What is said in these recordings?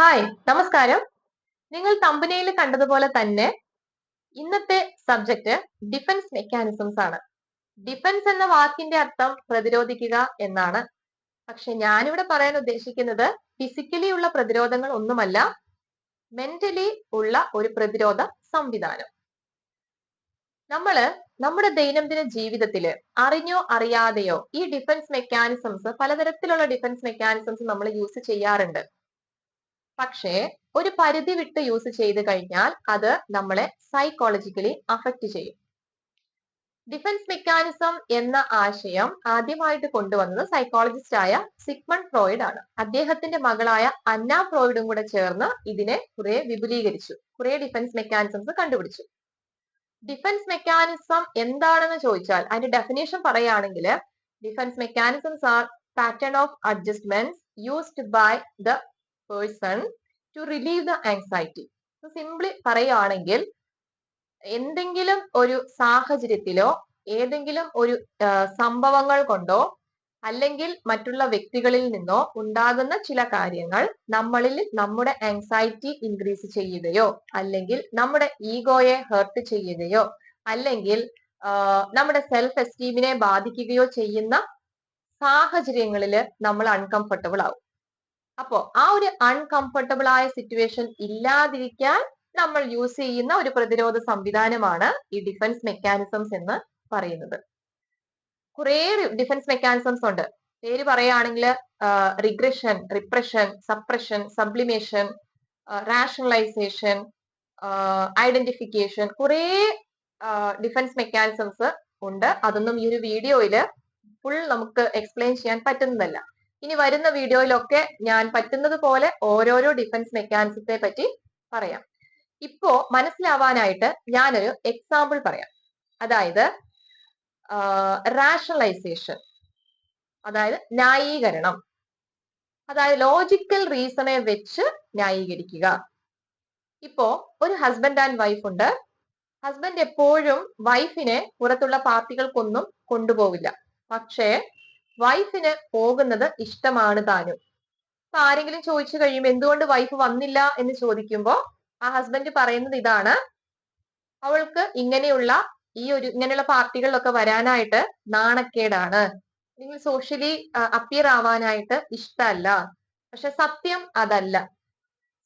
Hi നമസ്കാരം. നിങ്ങൾ തമ്പനയിൽ കണ്ടതുപോലെ തന്നെ ഇന്നത്തെ സബ്ജക്ട് ഡിഫൻസ് മെക്കാനിസംസ് ആണ്. ഡിഫൻസ് എന്ന വാക്കിന്റെ അർത്ഥം പ്രതിരോധിക്കുക എന്നാണ്. പക്ഷെ ഞാനിവിടെ പറയാൻ ഉദ്ദേശിക്കുന്നത് ഫിസിക്കലി ഉള്ള പ്രതിരോധങ്ങൾ ഒന്നുമല്ല മെന്റലി ഉള്ള ഒരു പ്രതിരോധ സംവിധാനം. നമ്മൾ നമ്മുടെ ദൈനംദിന ജീവിതത്തിൽ അറിഞ്ഞോ അറിയാതെയോ ഈ ഡിഫൻസ് മെക്കാനിസംസ് പലതരത്തിലുള്ള ഡിഫൻസ് മെക്കാനിസംസ് നമ്മൾ യൂസ് ചെയ്യാറുണ്ട്. പക്ഷേ ഒരു പരിധി വിട്ട് യൂസ് ചെയ്ത് കഴിഞ്ഞാൽ അത് നമ്മളെ സൈക്കോളജിക്കലി അഫക്റ്റ് ചെയ്യും. ഡിഫൻസ് മെക്കാനിസം എന്ന ആശയം ആദ്യമായിട്ട് കൊണ്ടുവന്നത് സൈക്കോളജിസ്റ്റ് ആയ സിഗ്മണ്ട് ഫ്രോയിഡ് ആണ്. അദ്ദേഹത്തിന്റെ മകളായ അന്ന ഫ്രോയിഡും കൂടെ ചേർന്ന് ഇതിനെ കുറെ വിപുലീകരിച്ചു. കുറെ ഡിഫൻസ് മെക്കാനിസംസ് കണ്ടുപിടിച്ചു. ഡിഫൻസ് മെക്കാനിസം എന്താണെന്ന് ചോദിച്ചാൽ അതിന്റെ ഡെഫിനേഷൻ പറയുകയാണെങ്കിൽ defence mechanisms are pattern of adjustment used by the person to relieve the anxiety simply പറയുകയാണെങ്കിൽ എന്തെങ്കിലും ഒരു സാഹചര്യത്തിലോ ഏതെങ്കിലും ഒരു സംഭവങ്ങൾ കൊണ്ടോ അല്ലെങ്കിൽ മറ്റുള്ള വ്യക്തികളിൽ നിന്നോ ഉണ്ടാകുന്ന ചില കാര്യങ്ങൾ നമ്മളിൽ നമ്മുടെ ആങ്സൈറ്റി ഇൻക്രീസ് ചെയ്യുകയോ അല്ലെങ്കിൽ നമ്മുടെ ഈഗോയെ ഹേർട്ട് ചെയ്യുകയോ അല്ലെങ്കിൽ നമ്മുടെ സെൽഫ് എസ്റ്റീമിനെ ബാധിക്കുകയോ ചെയ്യുന്ന സാഹചര്യങ്ങളിൽ നമ്മൾ അൺകംഫർട്ടബിൾ ആവും. അപ്പോ ആ ഒരു അൺകംഫർട്ടബിൾ ആയ സിറ്റുവേഷൻ ഇല്ലാതിരിക്കാൻ നമ്മൾ യൂസ് ചെയ്യുന്ന ഒരു പ്രതിരോധ സംവിധാനമാണ് ഈ ഡിഫൻസ് മെക്കാനിസംസ് എന്ന് പറയുന്നത്. കുറേ ഡിഫൻസ് മെക്കാനിസംസ് ഉണ്ട്. പേര് പറയുകയാണെങ്കിൽ regression repression suppression sublimation rationalisation identification കുറേ ഡിഫൻസ് മെക്കാനിസംസ് ഉണ്ട്. അതൊന്നും ഈ ഒരു വീഡിയോയിൽ ഫുൾ നമുക്ക് എക്സ്പ്ലെയിൻ ചെയ്യാൻ പറ്റുന്നതല്ല. ഇനി വരുന്ന വീഡിയോയിലൊക്കെ ഞാൻ പറ്റുന്നത് പോലെ ഓരോരോ ഡിഫൻസ് മെക്കാനിസത്തെ പറ്റി പറയാം. ഇപ്പോ മനസ്സിലാവാനായിട്ട് ഞാനൊരു എക്സാമ്പിൾ പറയാം. അതായത് റാഷണലൈസേഷൻ അതായത് ന്യായീകരണം. അതായത് ലോജിക്കൽ റീസണെ വെച്ച് ന്യായീകരിക്കുക. ഇപ്പോ ഒരു ഹസ്ബൻഡ് ആൻഡ് വൈഫ് ഉണ്ട്. ഹസ്ബൻഡ് എപ്പോഴും വൈഫിനെ പുറത്തുള്ള പാർട്ടികൾക്കൊന്നും കൊണ്ടുപോവില്ല. പക്ഷേ വൈഫിന് പോകുന്നത് ഇഷ്ടമാണ് താനും. അപ്പൊ ആരെങ്കിലും ചോദിച്ചു കഴിയുമ്പോൾ എന്തുകൊണ്ട് വൈഫ് വന്നില്ല? എന്ന് ചോദിക്കുമ്പോൾ ആ ഹസ്ബൻഡ് പറയുന്നത് ഇതാണ്. അവൾക്ക് ഇങ്ങനെയുള്ള ഈ ഒരു ഇങ്ങനെയുള്ള പാർട്ടികളിലൊക്കെ വരാനായിട്ട് നാണക്കേടാണ്. അല്ലെങ്കിൽ സോഷ്യലി അപ്പിയർ ആവാനായിട്ട് ഇഷ്ടമല്ല പക്ഷെ സത്യം അതല്ല.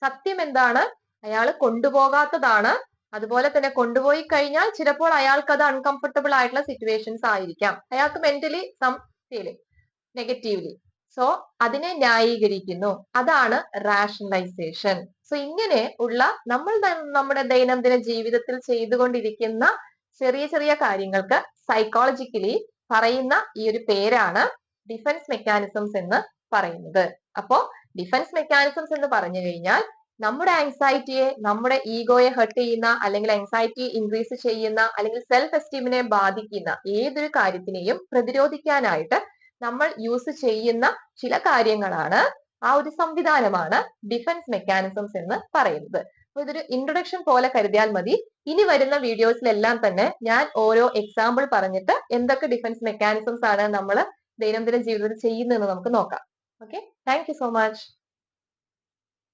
സത്യം എന്താണ്? അയാൾ കൊണ്ടുപോകാത്തതാണ്. അതുപോലെ തന്നെ കൊണ്ടുപോയി കഴിഞ്ഞാൽ ചിലപ്പോൾ അയാൾക്ക് അത് അൺകംഫർട്ടബിൾ ആയിട്ടുള്ള സിറ്റുവേഷൻസ് ആയിരിക്കാം. അയാൾക്ക് mentally some feeling negatively so അതിനെ ന്യായീകരിക്കുന്നു. അതാണ് റാഷണലൈസേഷൻ സോ ഇങ്ങനെ ഉള്ള നമ്മൾ നമ്മുടെ ദൈനംദിന ജീവിതത്തിൽ ചെയ്തുകൊണ്ടിരിക്കുന്ന ചെറിയ ചെറിയ കാര്യങ്ങൾക്ക് സൈക്കോളജിക്കലി പറയുന്ന ഈ ഒരു പേരാണ് ഡിഫൻസ് മെക്കാനിസംസ് എന്ന് പറയുന്നത്. അപ്പോ ഡിഫൻസ് മെക്കാനിസംസ് എന്ന് പറഞ്ഞു കഴിഞ്ഞാൽ നമ്മുടെ ആങ്സൈറ്റിയെ നമ്മുടെ ഈഗോയെ ഹെർട്ട് ചെയ്യുന്ന അല്ലെങ്കിൽ ആങ്സൈറ്റി ഇൻക്രീസ് ചെയ്യുന്ന അല്ലെങ്കിൽ സെൽഫ് എസ്റ്റീമിനെ ബാധിക്കുന്ന ഏതൊരു കാര്യത്തിനെയും പ്രതിരോധിക്കാനായിട്ട് നമ്മൾ യൂസ് ചെയ്യുന്ന ചില കാര്യങ്ങളാണ് ആ ഒരു സംവിധാനമാണ് ഡിഫൻസ് മെക്കാനിസംസ് എന്ന് പറയുന്നത്. അപ്പൊ ഇതൊരു ഇൻട്രൊഡക്ഷൻ പോലെ കരുതിയാൽ മതി. ഇനി വരുന്ന വീഡിയോസിലെല്ലാം തന്നെ ഞാൻ ഓരോ എക്സാമ്പിൾ പറഞ്ഞിട്ട് എന്തൊക്കെ ഡിഫൻസ് മെക്കാനിസംസ് ആണ് നമ്മൾ ദൈനംദിന ജീവിതത്തിൽ ചെയ്യുന്നതെന്ന് നമുക്ക് നോക്കാം. Okay thank so much